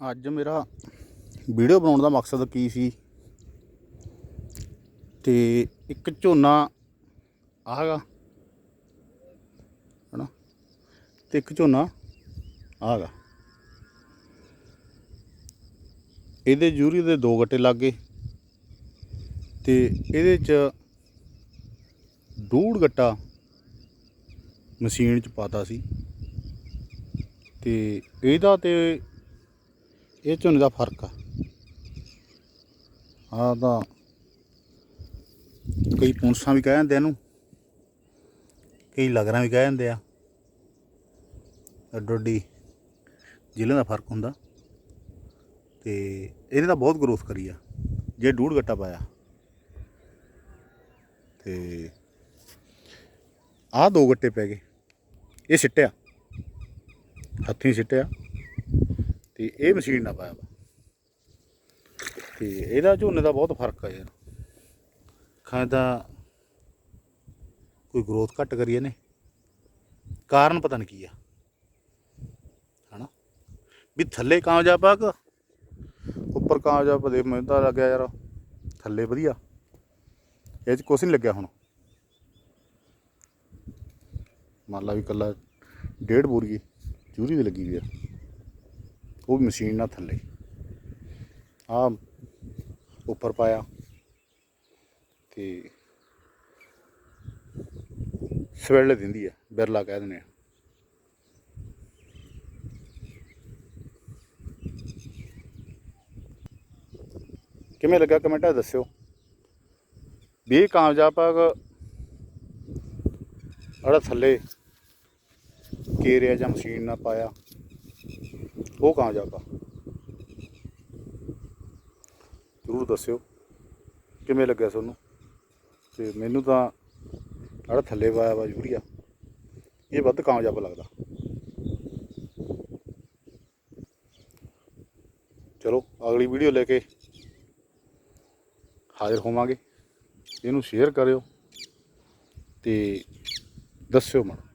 ਅੱਜ ਮੇਰਾ ਵੀਡੀਓ ਬਣਾਉਣ ਦਾ ਮਕਸਦ ਕੀ ਸੀ? ਤੇ ਇੱਕ ਝੋਨਾ ਆਹਗਾ ਹਨਾ? ਤੇ ਇੱਕ ਝੋਨਾ ਆਹਗਾ ਇਹਦੇ ਯੂਰੀ ਦੇ ਦੋ ਗੱਟੇ ਲੱਗ ਗਏ ਤੇ ਇਹਦੇ ਚ ਡੂੜ ਗੱਟਾ ਮਸ਼ੀਨ ਚ ਪਾਤਾ ਸੀ। ਤੇ ਇਹਦਾ ਤੇ ਇਹ ਝੋਨੇ ਦਾ ਫ਼ਰਕ ਆ। ਆ ਤਾਂ ਕਈ ਪੁੰਸਾਂ ਵੀ ਕਹਿ ਜਾਂਦੇ ਇਹਨੂੰ। ਕਈ ਲਗਰਾਂ ਵੀ ਕਹਿ ਜਾਂਦੇ ਆ। ਅੱਡੋ ਅੱਡੀ ਜ਼ਿਲ੍ਹੇ ਦਾ ਫ਼ਰਕ ਹੁੰਦਾ। ਤੇ ਇਹਨੇ ਤਾਂ ਬਹੁਤ ਗਰੋਥ ਕਰੀ ਆ। ਜੇ ਡੂੜ ਗੱਟਾ ਪਾਇਆ। ਤੇ ਆਹ ਦੋ ਗੱਟੇ ਪੈ ਗਏ। ਇਹ ਸਿੱਟਿਆ। ਹੱਥੀਂ ਸਿੱਟਿਆ। ਤੇ ਇਹ ਮਸ਼ੀਨ ਨਾਲ ਪਾਇਆ ਵਾ। ਤੇ ਇਹਦਾ ਝੋਨੇ ਦਾ ਬਹੁਤ ਫ਼ਰਕ ਆ ਯਾਰ। ਖਾਂ ਤਾਂ ਕੋਈ ਗਰੋਥ ਘੱਟ ਕਰੀ ਇਹਨੇ। ਕਾਰਨ ਪਤਾ ਨਹੀਂ ਕੀ ਆ। ਹਨਾ? ਵੀ ਥੱਲੇ ਕਾਮਯਾਬ ਆ ਕਿ ਉੱਪਰ ਕਾਮਯਾਬ ਦੇ ਮੈਨੂੰ ਤਾਂ ਲੱਗਿਆ ਯਾਰ ਥੱਲੇ ਵਧੀਆ। ਇਹ ਚ ਕੁਛ ਨਹੀਂ ਲੱਗਿਆ ਹੁਣ। ਮੰਨ ਲਾ ਵੀ ਕੱਲਾ ਡੇਢ ਬੋਰੀ ਚੂਰੀ ਦੀ ਲੱਗੀ ਵੀ ਆ। ਉਹ ਵੀ ਮਸ਼ੀਨ ਨਾਲ ਥੱਲੇ। ਆ ਉੱਪਰ ਪਾਇਆ। ਤੇ ਸਵੈਲ ਦਿੰਦੀ ਆ, ਬਿਰਲਾ ਕਹਿ ਦਿੰਦੇ ਆ। ਕਿਵੇਂ ਲੱਗਾ ਕਮੈਂਟਾਂ 'ਚ ਦੱਸਿਓ। ਵੀ ਇਹ ਕਾਮਯਾਬ ਆ ਕਿ ਥੱਲੇ ਕੇਰਿਆ ਜਾਂ ਮਸ਼ੀਨ ਨਾਲ ਪਾਇਆ। ਉਹ ਕਾਮਯਾਬ ਆ ਜ਼ਰੂਰ ਦੱਸਿਓ। ਕਿਵੇਂ ਲੱਗਿਆ ਤੁਹਾਨੂੰ? ਤੇ ਮੈਨੂੰ ਤਾਂ ਜਿਹੜਾ ਥੱਲੇ ਪਾਇਆ ਵਾ ਯੂਰੀਆ। ਇਹ ਵੱਧ ਕਾਮਯਾਬ ਲੱਗਦਾ? ਚਲੋ, ਅਗਲੀ ਵੀਡੀਓ ਲੈ ਕੇ ਹਾਜ਼ਰ ਹੋਵਾਂਗੇ। ਇਹਨੂੰ ਸ਼ੇਅਰ ਕਰਿਓ ਤੇ ਦੱਸਿਓ ਮਨ।